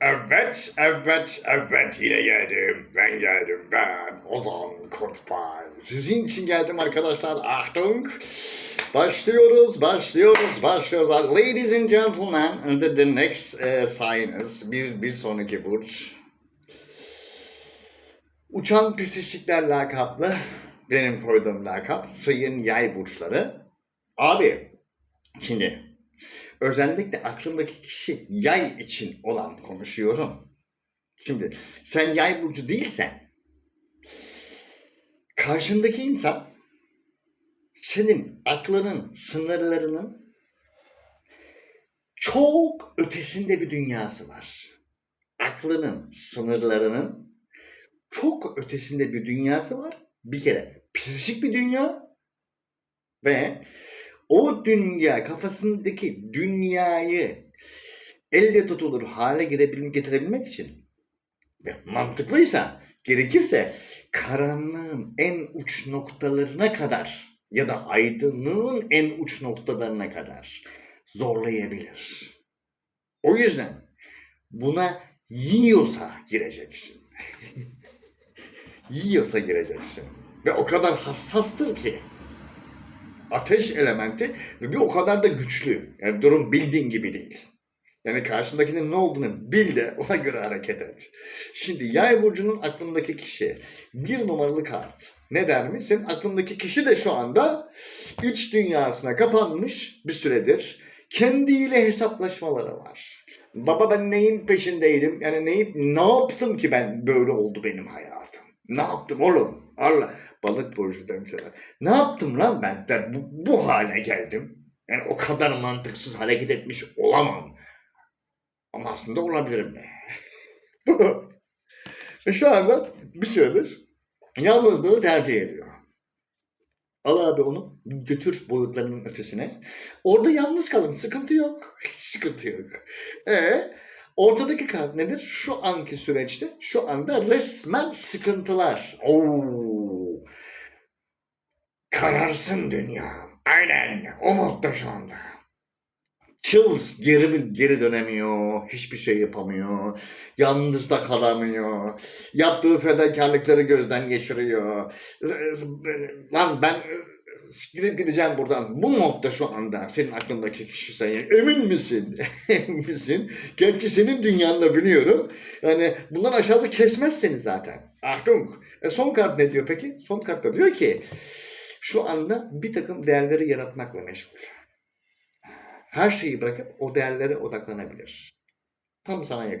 Evet, evet, evet yine geldim. Ben geldim. Ben Ozan Kurtbay. Sizin için geldim arkadaşlar. Achtung. Başlıyoruz, başlıyoruz, başlıyoruz. Ladies and gentlemen, the, the next uh, sign is bir, bir sonraki burç. Uçan pisişikler lakaplı. Benim koyduğum lakap. Sayın yay burçları. Abi, şimdi özellikle aklındaki kişi yay için olan konuşuyorum. Şimdi sen yay burcu değilsen karşındaki insan senin aklının sınırlarının çok ötesinde bir dünyası var. Aklının sınırlarının çok ötesinde bir dünyası var. Bir kere psikik bir dünya ve o dünya kafasındaki dünyayı elde tutulur hale girebilmek, getirebilmek için ve mantıklıysa gerekirse karanlığın en uç noktalarına kadar ya da aydınlığın en uç noktalarına kadar zorlayabilir. O yüzden buna yiyorsa gireceksin. yiyorsa gireceksin. Ve o kadar hassastır ki ateş elementi ve bir o kadar da güçlü. Yani durum bildiğin gibi değil. Yani karşındakinin ne olduğunu bil de ona göre hareket et. Şimdi yay burcunun aklındaki kişi bir numaralı kart. Ne der mi? Senin aklındaki kişi de şu anda iç dünyasına kapanmış bir süredir. Kendiyle hesaplaşmaları var. Baba ben neyin peşindeydim? Yani neyi, ne yaptım ki ben böyle oldu benim hayatım? Ne yaptım oğlum? Allah balık burcu demişler. Ne yaptım lan ben de bu, bu hale geldim? Yani o kadar mantıksız hareket etmiş olamam. Ama aslında olabilirim. Ve şu anda bir süredir yalnızlığı tercih ediyor. Al abi onu götür boyutlarının ötesine. Orada yalnız kalın. Sıkıntı yok. Hiç sıkıntı yok. E ortadaki kart nedir? Şu anki süreçte şu anda resmen sıkıntılar. Oo. Kararsın dünya. Aynen. O modda şu anda. Çılz geri geri dönemiyor, hiçbir şey yapamıyor, yalnız da kalamıyor, yaptığı fedakarlıkları gözden geçiriyor. Lan ben gidip gideceğim buradan. Bu modda şu anda senin aklındaki kişi sen. Emin misin? Emin misin? Gerçi senin dünyanda biliyorum. Yani bundan aşağısı kesmez seni zaten. Achtung. E son kart ne diyor peki? Son kartta diyor ki şu anda bir takım değerleri yaratmakla meşgul her şeyi bırakıp o değerlere odaklanabilir. Tam sana yakın.